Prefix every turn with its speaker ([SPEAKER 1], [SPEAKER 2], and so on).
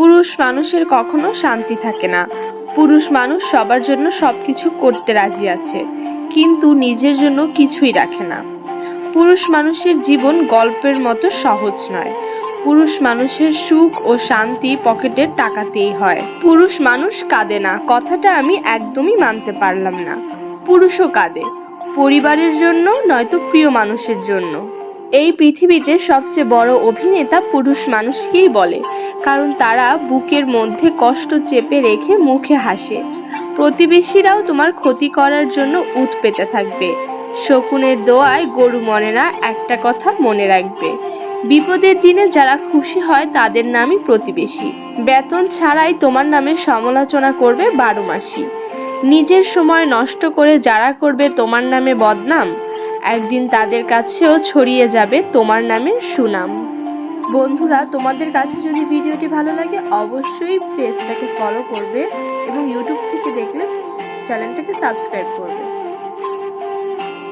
[SPEAKER 1] পুরুষ মানুষের কখনো শান্তি থাকে না। পুরুষ মানুষ সবার জন্য সব কিছু করতে রাজি আছে, কিন্তু নিজের জন্য কিছুই রাখে না। পুরুষ মানুষের জীবন গল্পের মতো সহজ নয়। পুরুষ মানুষের সুখ ও শান্তি পকেটের টাকাতেই হয়। পুরুষ মানুষ কাঁদে না, কথাটা আমি একদমই মানতে পারলাম না। পুরুষও কাঁদে, পরিবারের জন্য নয়তো প্রিয় মানুষের জন্য। এই পৃথিবীতে সবচেয়ে বড় অভিনেতা পুরুষ মানুষকেই বলে কারণ তারা বুকের মধ্যে কষ্ট চেপে রেখে মুখে হাসে। প্রতিবেশীরাও তোমার ক্ষতি করার জন্য উঠ পেতে থাকবে। শকুনের দোয়ায় গরু মনে না, একটা কথা মনে রাখবে। বিপদের দিনে যারা খুশি হয়, তাদের নামই প্রতিবেশী। বেতন ছাড়াই তোমার নামে সমালোচনা করবে বারো মাসি নিজের সময় নষ্ট করে যারা করবে তোমার নামে বদনাম, একদিন তাদের কাছেও ছড়িয়ে যাবে তোমার নামে সুনাম। বন্ধুরা, তোমাদের কাছে যদি ভিডিওটি ভালো লাগে, অবশ্যই পেজটাকে ফলো করবে এবং ইউটিউব থেকে দেখলে চ্যানেলটাকে সাবস্ক্রাইব করবে।